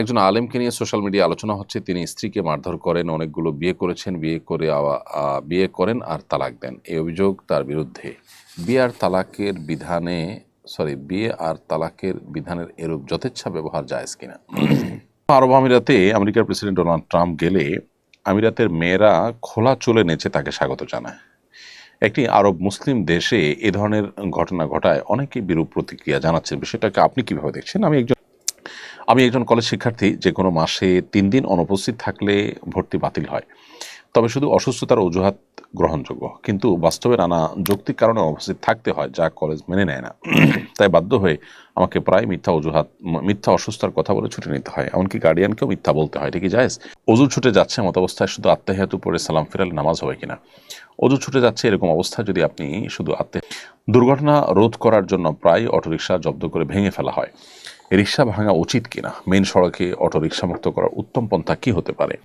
একজন আলেমকে নিয়ে সোশ্যাল মিডিয়া আলোচনা হচ্ছে। তিনি স্ত্রীকে মারধর করেন, অনেকগুলো বিয়ে করেছেন, বিয়ে করে বিয়ে করেন আর তালাক দেন। এই অভিযোগ তার বিরুদ্ধে। বিয়ে আর তালাকের বিধানে, সরি, বিয়ে আর তালাকের বিধানের এরূপ যথেচ্ছা ব্যবহার জায়েজ কিনা? আরব আমিরাতে আমেরিকার প্রেসিডেন্ট ডোনাল্ড ট্রাম্প গেলে আমিরাতের মেয়েরা খোলা চলে নেচে তাকে স্বাগত জানায়। একটি আরব মুসলিম দেশে এ ধরনের ঘটনা ঘটায় অনেকেই বিরূপ প্রতিক্রিয়া জানাচ্ছে। বিষয়টাকে আপনি কীভাবে দেখছেন? আমি একজন আমি একজন কলেজ শিক্ষার্থী, যে কোনো মাসে তিন দিন অনুপস্থিত থাকলে ভর্তি বাতিল হয়। তবে শুধু অসুস্থতার অজুহাত গ্রহণযোগ্য। কিন্তু বাস্তবে নানা যৌক্তিক কারণে অনুপস্থিত থাকতে হয়, যা কলেজ মেনে নেয় না। তাই বাধ্য হয়ে আমাকে প্রায় মিথ্যা অজুহাত, মিথ্যা অসুস্থতার কথা বলে ছুটে নিতে হয়। এমনকি গার্ডিয়ানকেও মিথ্যা বলতে হয়। এটা কি অজু ছুটে যাচ্ছে মত অবস্থায় শুধু আত্মাহিয়াতু পড়ে সালাম ফেরালে নামাজ হবে কিনা? অজু ছুটে যাচ্ছে এরকম অবস্থায় যদি আপনি শুধু আত্মে দুর্ঘটনা রোধ করার জন্য প্রায় অটোরিকশা জব্দ করে ভেঙে ফেলা হয়। রিক্সা ভাঙা উচিত কিনা? মেন সড়কে অটো রিক্সা মুক্ত করার উত্তম পন্থা কি হতে পারে?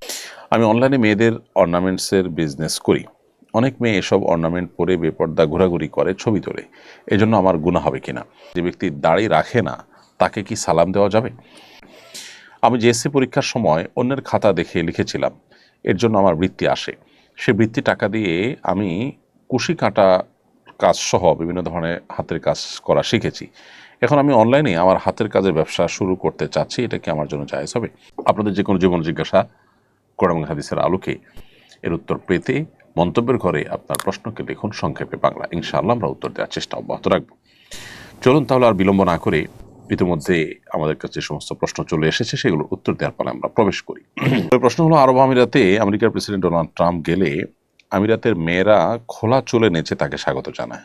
আমি অনলাইনে মেয়েদের অর্নামেন্টসের বিজনেস করি। অনেক মেয়ে এসব অর্নামেন্ট পরে বেপর্দা ঘোরাঘুরি করে ছবি তোলে। এজন্য আমার গুণা হবে কিনা? যে ব্যক্তি দাড়ি রাখে না, তাকে কি সালাম দেওয়া যাবে? আমি জেএসসি পরীক্ষার সময় অন্যের খাতা দেখে লিখেছিলাম। এর জন্য আমার বৃত্তি আসে। সে বৃত্তি টাকা দিয়ে আমি কুশি কাটা কাজ সহ বিভিন্ন ধরনের হাতের কাজ করা শিখেছি। এখন আমি অনলাইনে আমার হাতের কাজের ব্যবসা শুরু করতে চাচ্ছি, এটা কি আমার জন্য জায়েজ হবে? আপনাদের যে কোনো জীবন জিজ্ঞাসা কোরআন হাদিসের আলোকে এর উত্তর পেতে মন্তব্যের ঘরে আপনার প্রশ্নকে লিখুন, সংক্ষেপে বাংলা। ইনশাআল্লাহ আমরা উত্তর দেওয়ার চেষ্টা অব্যাহত রাখব। চলুন তাহলে আর বিলম্ব না করে ইতিমধ্যে আমাদের কাছে সমস্ত প্রশ্ন চলে এসেছে সেগুলোর উত্তর দেওয়ার পরে আমরা প্রবেশ করি। প্রশ্ন হলো, আরব আমিরাতে আমেরিকার প্রেসিডেন্ট ডোনাল্ড ট্রাম্প গেলে আমিরাতের মেয়েরা খোলা চলে নেচে তাকে স্বাগত জানায়।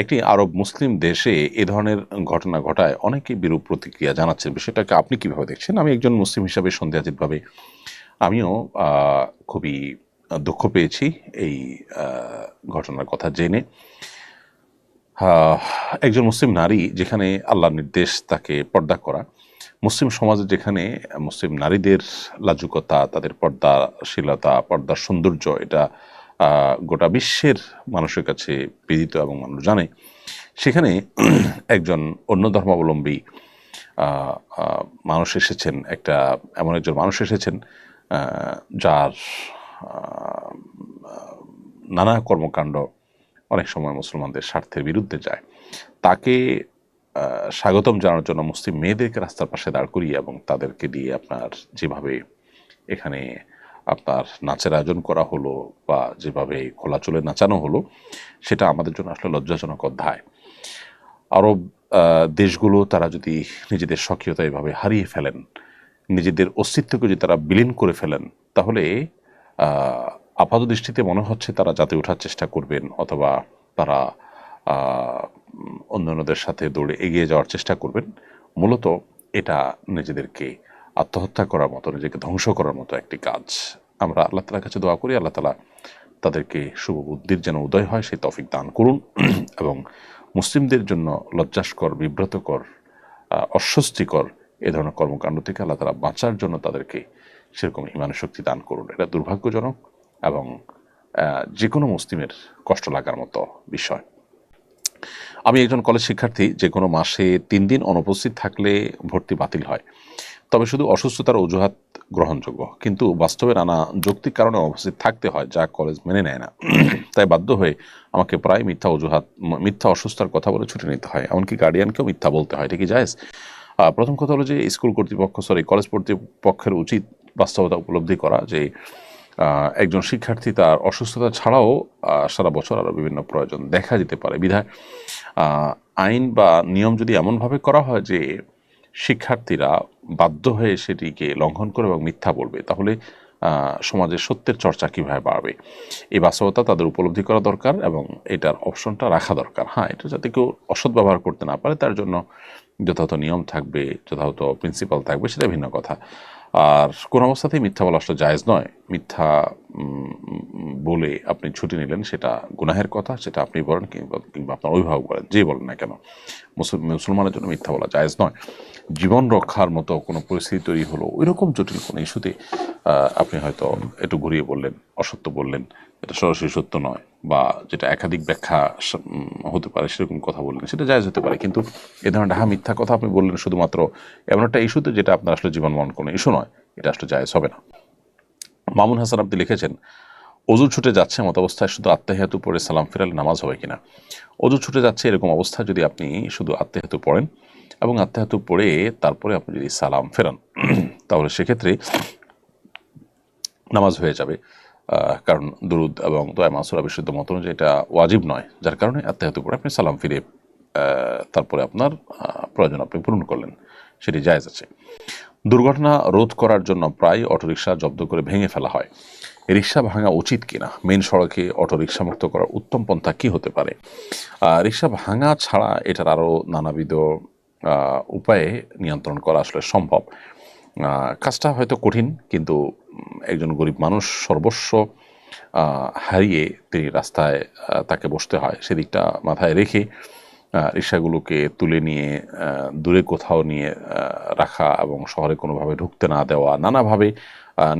একটি আরব মুসলিম দেশে এ ধরনের ঘটনা ঘটায় অনেকেই বিরূপ প্রতিক্রিয়া জানাচ্ছেন বিষয়টাকে। আপনি কীভাবে দেখছেন? আমি একজন মুসলিম হিসাবে সন্দেহাতীতভাবে আমিও খুবই দুঃখ পেয়েছি এই ঘটনার কথা জেনে। একজন মুসলিম নারী যেখানে আল্লাহর নির্দেশ তাকে পর্দা করা। মুসলিম সমাজে যেখানে মুসলিম নারীদের লাজুকতা, তাদের পর্দাশীলতা, পর্দার সৌন্দর্য, এটা গোটা বিশ্বের মানুষের কাছে বিদিত এবং মানুষ জানে। সেখানে একজন অন্য ধর্মাবলম্বী মানুষ এসেছেন, একটা, এমন একজন মানুষ এসেছেন যার নানা কর্মকাণ্ড অনেক সময় মুসলমানদের স্বার্থের বিরুদ্ধে যায়। তাকে স্বাগতম জানানোর জন্য মুসলিম মেয়েদেরকে রাস্তার পাশে দাঁড় করিয়ে এবং তাদেরকে দিয়ে আপনার যেভাবে এখানে আপনার নাচের আয়োজন করা হলো বা যেভাবে খোলা চলে নাচানো হলো, সেটা আমাদের জন্য আসলে লজ্জাজনক অধ্যায়। আরব দেশগুলো তারা যদি নিজেদের স্বকীয়তা এভাবে হারিয়ে ফেলেন, নিজেদের অস্তিত্বকে যদি তারা বিলীন করে ফেলেন, তাহলে আপাত দৃষ্টিতে মনে হচ্ছে তারা যাতে ওঠার চেষ্টা করবেন অথবা তারা অন্যান্যদের সাথে দৌড়ে এগিয়ে যাওয়ার চেষ্টা করবেন। মূলত এটা নিজেদেরকে আত্মহত্যা করার মতো, নিজেকে ধ্বংস করার মতো একটি কাজ। আমরা আল্লাহ তালার কাছে দোয়া করি, আল্লাহ তালা তাদেরকে শুভ বুদ্ধির যেন উদয় হয়, সেই তফিক দান করুন। এবং মুসলিমদের জন্য লজ্জাস্কর, বিব্রতকর অস্বস্তিকর এ ধরনের কর্মকাণ্ড থেকে আল্লাহ তালা বাঁচার জন্য তাদেরকে সেরকম ইমানের শক্তি দান করুন। এটা দুর্ভাগ্যজনক এবং যে কোনো মুসলিমের কষ্ট লাগার মতো বিষয়। আমি একজন কলেজ শিক্ষার্থী যে কোনো মাসে তিন দিন অনুপস্থিত থাকলে ভর্তি বাতিল হয়। তবে শুধু অসুস্থতার অজুহাত গ্রহণযোগ্য। কিন্তু বাস্তবে নানা যৌক্তিক কারণে উপস্থিত থাকতে হয়, যা কলেজ মেনে নেয় না। তাই বাধ্য হয়ে আমাকে প্রায় মিথ্যা অজুহাত, মিথ্যা অসুস্থতার কথা বলে ছুটে নিতে হয়। এমনকি গার্ডিয়ানকেও মিথ্যা বলতে হয় এটা কি প্রথম কথা হলো যে, স্কুল কর্তৃপক্ষ সরি কলেজ কর্তৃপক্ষের উচিত বাস্তবতা উপলব্ধি করা যে একজন শিক্ষার্থী তার অসুস্থতা ছাড়াও সারা বছর আরও বিভিন্ন প্রয়োজন দেখা যেতে পারে। বিধায় আইন বা নিয়ম যদি এমনভাবে করা হয় যে শিক্ষার্থীরা বাধ্য হয়ে সেটিকে লঙ্ঘন করে এবং মিথ্যা বলবে তাহলে আহ, সমাজে সত্যের চর্চা কীভাবে বাড়বে? এই বাস্তবতা তাদের উপলব্ধি করা দরকার এবং এটার অপশনটা রাখা দরকার। হ্যাঁ এটা যাতে কেউ অসৎ ব্যবহার করতে না পারে তার জন্য যথাযথ নিয়ম থাকবে যথাযথ প্রিন্সিপাল থাকবে সেটা ভিন্ন কথা। আর কোনো অবস্থাতেই মিথ্যা বলা আসলে জায়েজ নয়। মিথ্যা বলে আপনি ছুটি নিলেন সেটা গুনাহের কথা সেটা আপনি বলেন কিংবা কিংবা আপনার অভিভাবক বলেন যে বলেন না কেন। মুসল- মুসলমানের জন্য মিথ্যা বলা জায়জ নয়। জীবন রক্ষার মতো কোনো পরিস্থিতি তৈরি হলো, ওইরকম জটিল কোনো ইস্যুতে আপনি হয়তো একটু ঘুরিয়ে বললেন, অসত্য বললেন, এটা সরাসরি সত্য নয় বা যেটা একাধিক ব্যাখ্যা হতে পারে সেরকম কথা বললেন, সেটা জায়জ হতে পারে, কিন্তু এ ধরনের ডাহা মিথ্যা কথা আপনি বললেন শুধুমাত্র এমন একটা ইস্যুতে যেটা আপনার আসলে জীবন মরণ কোনো ইস্যু নয়, এটা আসলে জায়জ হবে না। মামুন হাসান আপনি লিখেছেন অজু ছুটে যাচ্ছে মত অবস্থায় শুধু আত্মাহিয়াতু পড়ে সালাম ফেরালে নামাজ হবে কিনা? অজু ছুটে যাচ্ছে এরকম অবস্থায় যদি আপনি শুধু আত্মাহিয়াতু পড়েন এবং আত্মাহিয়াতু পড়ে তারপরে আপনি যদি সালাম ফেরান, তাহলে সেক্ষেত্রে নামাজ হয়ে যাবে। কারণ দুরুদ এবং দোয়া মাসুরা বিশুদ্ধ মত অনুযায়ী এটা ওয়াজিব নয়। যার কারণে আত্মাহিয়াতু পড়ে আপনি সালাম ফিরে তারপরে আপনার প্রয়োজন আপনি পূরণ করলেন। সেটি জায়েজ আছে। দুর্ঘটনা রোধ করার জন্য প্রায় অটোরিকশা জব্দ করে ভেঙে ফেলা হয়। রিক্সা ভাঙা উচিত কিনা? মেন সড়কে অটোরিকশা মুক্ত করার উত্তম পন্থা কি হতে পারে? রিক্সা ভাঙা ছাড়া এটার আরও নানাবিধ উপায়ে নিয়ন্ত্রণ করা আসলে সম্ভব। কাজটা হয়তো কঠিন, কিন্তু একজন গরিব মানুষ সর্বস্ব হারিয়ে তিনি রাস্তায় তাকে বসতে হয়। সেদিকটা মাথায় রেখে রিক্সাগুলোকে তুলে নিয়ে দূরে কোথাও নিয়ে রাখা এবং শহরে কোনোভাবে ঢুকতে না দেওয়া, নানাভাবে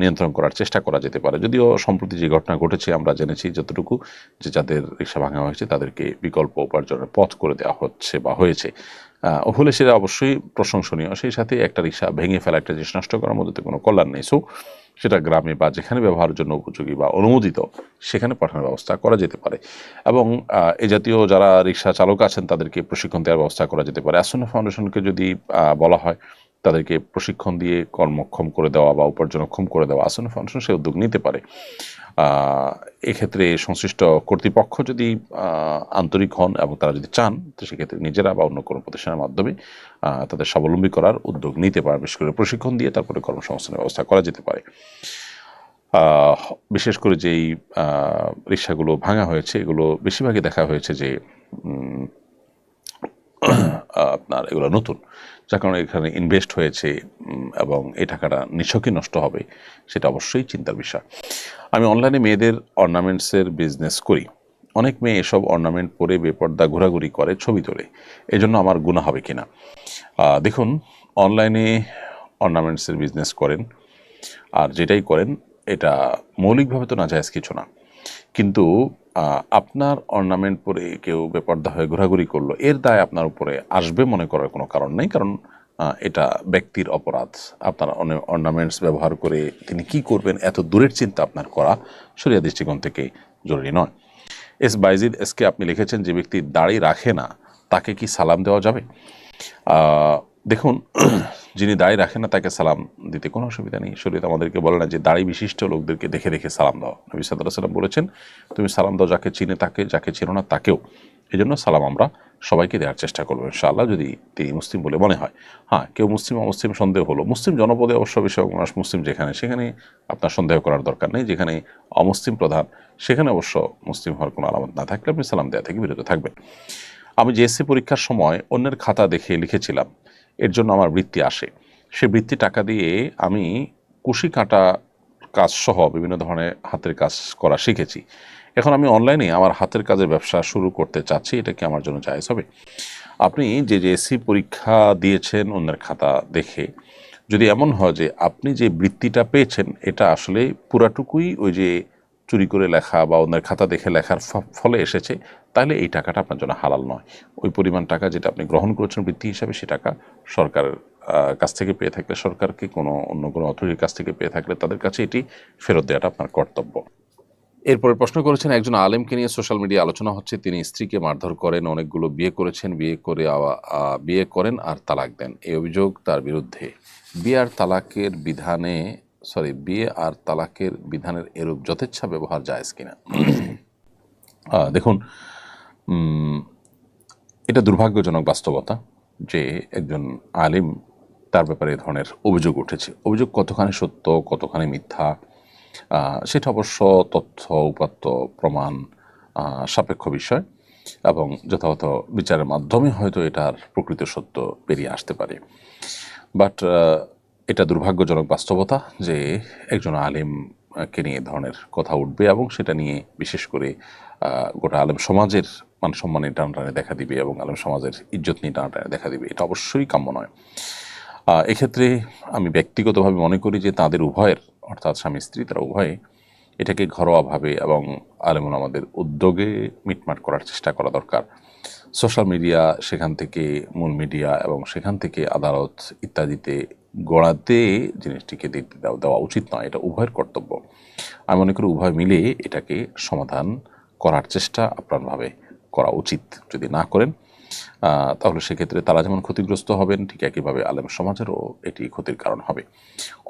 নিয়ন্ত্রণ করার চেষ্টা করা যেতে পারে। যদিও সম্প্রতি যে ঘটনা ঘটেছে, আমরা জেনেছি যতটুকু যে যাদের রিক্সা ভাঙা হয়েছে, তাদেরকে বিকল্প উপার্জনের পথ করে দেওয়া হচ্ছে বা হয়েছে। হলে সেটা অবশ্যই প্রশংসনীয়। সেই সাথে একটা রিক্সা ভেঙে ফেলা, একটা জিনিস নষ্ট করার মধ্যে কোনো কল্যাণ নেই। সো সেটা গ্রামে বা যেখানে ব্যবহারের জন্য উপযোগী বা অনুমোদিত, সেখানে পাঠানোর ব্যবস্থা করা যেতে পারে। এবং এ জাতীয় যারা রিক্সা চালক আছেন, তাদেরকে প্রশিক্ষণ দেওয়ার ব্যবস্থা করা যেতে পারে। আসন্ন ফাউন্ডেশনকে যদি বলা হয় তাদেরকে প্রশিক্ষণ দিয়ে কর্মক্ষম করে দেওয়া বা উপার্জনক্ষম করে দেওয়া আসন্ন ফাউন্ডেশন সে উদ্যোগ নিতে পারে। এক্ষেত্রে সংশ্লিষ্ট কর্তৃপক্ষ যদি আন্তরিক হন এবং তারা যদি চান, তো সেক্ষেত্রে নিজেরা বা অন্য কোনো প্রতিষ্ঠানের মাধ্যমে তাদের স্বাবলম্বী করার উদ্যোগ নিতে পারে। বিশেষ করে প্রশিক্ষণ দিয়ে তারপরে কর্মসংস্থানের ব্যবস্থা করা যেতে পারে। বিশেষ করে যেই রিক্সাগুলো ভাঙা হয়েছে, এগুলো বেশিরভাগই দেখা হয়েছে যে আপনার এগুলো নতুন। যার কারণে এখানে ইনভেস্ট হয়েছে এবং এই টাকাটা নিছকই নষ্ট হবে, সেটা অবশ্যই চিন্তার বিষয়। আমি অনলাইনে মেয়েদের অর্নামেন্টসের বিজনেস করি। অনেক মেয়ে এসব অর্নামেন্ট পরে বেপর্দা ঘোরাঘুরি করে ছবি তোলে। এজন্য আমার গুণা হবে কিনা? দেখুন অনলাইনে অর্নামেন্টসের বিজনেস করেন, আর যেটাই করেন, এটা মৌলিকভাবে তো না নাজায়জ কিছু না। কিন্তু আপনার অর্নামেন্ট পরে কেউ বেপর্দা হয়ে ঘোরাঘুরি করল, এর দায় আপনার উপরে আসবে মনে করার কোনো কারণ নেই, কারণ এটা ব্যক্তির অপরাধ। আপনার অর্নামেন্টস ব্যবহার করে তিনি কি করবেন, এত দূরের চিন্তা আপনার করা সরিয়া দৃষ্টিকোণ থেকে জরুরি নয়। এস বাইজিদ, এসকে আপনি লিখেছেন, যে ব্যক্তি দাড়ি রাখে না, তাকে কি সালাম দেওয়া যাবে? দেখুন যিনি দাড়ি রাখেন না, তাকে সালাম দিতে কোনো অসুবিধা নেই। শরীয়ত আমাদেরকে বলে না যে, দাড়ি বিশিষ্ট লোকদেরকে দেখে দেখে সালাম দাও। নবী সাল্লাহ সাল্লাম বলেছেন, তুমি সালাম দাও যাকে চিনে তাকে, যাকে চিনো না তাকেও। এই জন্য সালাম আমরা সবাইকে দেওয়ার চেষ্টা করব ইনশাআল্লাহ, যদি তিনি মুসলিম বলে মনে হয়। হ্যাঁ কেউ মুসলিম, অমুসলিম সন্দেহ হলো। মুসলিম জনপদে অবশ্য বিষয়ক মানুষ মুসলিম যেখানে, সেখানে আপনার সন্দেহ করার দরকার নেই। যেখানে অমুসলিম প্রধান, সেখানে অবশ্য মুসলিম হওয়ার কোনো আলামত না থাকলে আপনি সালাম দেওয়া থেকে বিরত থাকবেন। আমি জিএসসি পরীক্ষার সময় অন্যের খাতা দেখে লিখেছিলাম। এর জন্য আমার বৃত্তি আসে। সে বৃত্তি টাকা দিয়ে আমি কুশি কাটা কাজ সহ বিভিন্ন ধরনের হাতের কাজ করা শিখেছি। এখন আমি অনলাইনে আমার হাতের কাজের ব্যবসা শুরু করতে চাচ্ছি, এটা কি আমার জন্য জায়েজ হবে? আপনি যে যে জেএসসি পরীক্ষা দিয়েছেন অন্যের খাতা দেখে, যদি এমন হয় যে আপনি যে বৃত্তিটা পেয়েছেন, এটা আসলে পুরাটুকুই ওই যে চুরি করে লেখা বা অন্যের খাতা দেখে লেখার ফলে এসেছে তাহলে এই টাকাটা আপনার জন্য হালাল নয়। ওই পরিমাণ টাকা যেটা আপনি গ্রহণ করেছেন বৃত্তি হিসাবে সে টাকা সরকারের কাছ থেকে পেয়ে থাকলে সরকারকে কোনো অন্য কোনো অথরিটির কাছ থেকে পেয়ে থাকলে তাদের কাছে এটি ফেরত দেওয়াটা আপনার কর্তব্য। এরপরে প্রশ্ন করেছেন একজন আলেমকে নিয়ে সোশ্যাল মিডিয়া আলোচনা হচ্ছে তিনি স্ত্রীকে মারধর করেন অনেকগুলো বিয়ে করেছেন বিয়ে করে বিয়ে করেন আর তালাক দেন। এই অভিযোগ তার বিরুদ্ধে। বিয়ে আর তালাকের বিধানে সরি বিয়ে আর তালাকের বিধানের এরূপ যথেচ্ছা ব্যবহার জায়েজ কিনা? দেখুন এটা দুর্ভাগ্যজনক বাস্তবতা যে একজন আলিম তার ব্যাপারে এ ধরনের অভিযোগ উঠেছে। অভিযোগ কতখানি সত্য, কতখানি মিথ্যা সেটা অবশ্য তথ্য, উপাত্ত, প্রমাণ সাপেক্ষ বিষয় এবং যথাযথ বিচারের মাধ্যমে হয়তো এটার প্রকৃত সত্য বেরিয়ে আসতে পারে। বাট এটা দুর্ভাগ্যজনক বাস্তবতা যে একজন আলিমকে নিয়ে ধরনের কথা উঠবে এবং সেটা নিয়ে বিশেষ করে গোটা আলেম সমাজের মান সম্মানে টানটানে দেখা দিবে এবং আলেম সমাজের ইজ্জত নিয়ে টানটানে দেখা দিবে। এটা অবশ্যই কাম্য নয়। এক্ষেত্রে আমি ব্যক্তিগতভাবে মনে করি যে তাদের উভয়ের, অর্থাৎ স্বামী স্ত্রী তারা উভয়ে এটাকে ঘরোয়াভাবে এবং আলেমন আমাদের উদ্যোগে মিটমাট করার চেষ্টা করা দরকার। সোশ্যাল মিডিয়া, সেখান থেকে মূল মিডিয়া এবং সেখান থেকে আদালত ইত্যাদিতে গড়াতে জিনিসটিকে দেওয়া উচিত নয়, এটা উভয়ের কর্তব্য। আমি মনে করি উভয় মিলে এটাকে সমাধান করার চেষ্টা আপ্রাণভাবে করা উচিত। যদি না করেন তাহলে সেক্ষেত্রে তারা যেমন ক্ষতিগ্রস্ত হবেন, ঠিক একইভাবে আলেম সমাজেরও এটি ক্ষতির কারণ হবে।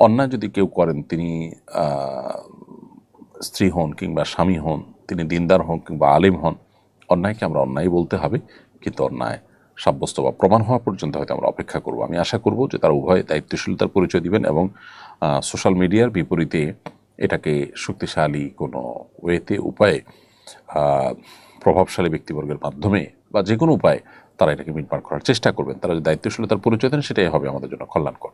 অন্যায় যদি কেউ করেন, তিনি স্ত্রী হন কিংবা স্বামী হন, তিনি দিনদার হন কিংবা আলেম হন অন্যায়কে আমরা অন্যায় বলতে হবে, কিন্তু অন্যায় সাব্যস্ত বা প্রমাণ হওয়া পর্যন্ত হয়তো আমরা অপেক্ষা করব। আমি আশা করব যে তারা উভয় দায়িত্বশীলতার পরিচয় দিবেন এবং সোশ্যাল মিডিয়ার বিপরীতে এটাকে শক্তিশালী কোনো ওয়েতে, উপায়ে প্রভাবশালী ব্যক্তিবর্গের মাধ্যমে বা যে কোনো উপায়ে তারা এটাকে মিটমাট করার চেষ্টা করবেন। তারা যদি দায়িত্বশীলতার পরিচয় দেন সেটাই হবে আমাদের জন্য কল্যাণকর।